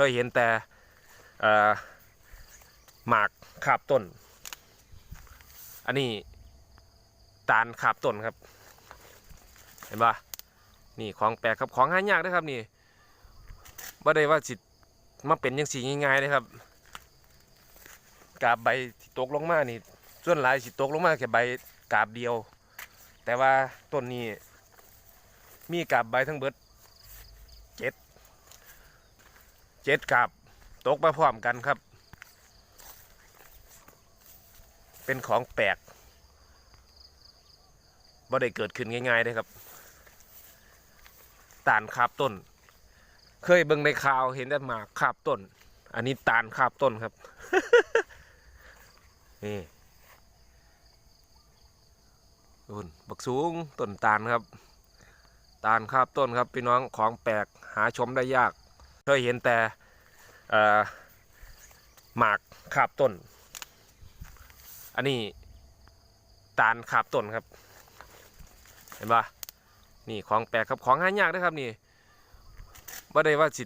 เคยเห็นแต่หมากขาบต้น อันนี้ตาลขาบต้นครับ เห็นปะนี่ของแปลกครับของหายากนะครับนี่บ่ได้ว่าสิมาเป็นยังสีง่ายๆนะครับกาบใบที่ตกลงมานี่ส่วนหลายสิตกลงมาแค่ใบกาบเดียว แต่ว่าต้นนี้มีกาบใบทั้งเบิดเจ็ด เจ็ดกาบตกมาพร้อมกันครับ เป็นของแปลกบ่ได้เกิดขึ้นง่ายๆเลยครับตาลคาบต้น เคยเบิ่งในข่าวเห็นแต่หมากคาบต้น อันนี้ตาลคาบต้นครับนี่อุ่นบักสูงต้นตาลครับ ตาลคาบต้นครับพี่น้องของแปลกหาชมได้ยาก เคยเห็นแต่หมากคาบต้น อันนี้ตาลคาบต้นครับ เห็นปะนี่ของแปลกครับของหายากนะครับนี่บ่ได้ว่าสิ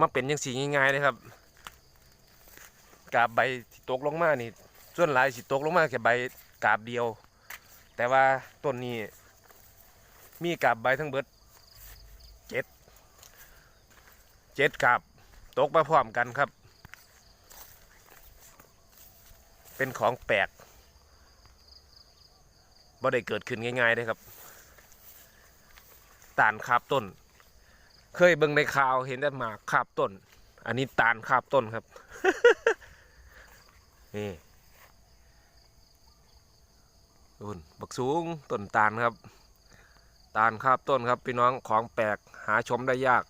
มาเป็นยังสีง่ายๆนะครับกาบใบที่ตกลงมานี่ ส่วนหลายสิตกลงมาแค่ใบกาบเดียว แต่ว่าต้นนี้มีกาบใบทั้งเบิดเจ็ด เจ็ดกาบตกมาพร้อมกันครับ เป็นของแปลกบ่ได้เกิดขึ้นง่ายๆเลยครับตาลคาบต้น เคยเบิ่งในข่าวเห็นแต่หมากคาบต้น อันนี้ตาลคาบต้นครับ นี่อุ่นบักสูงต้นตาลครับ ตาลคาบต้นครับพี่น้องของแปลกหาชมได้ยาก